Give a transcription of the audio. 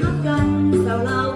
หักกันสาวเรา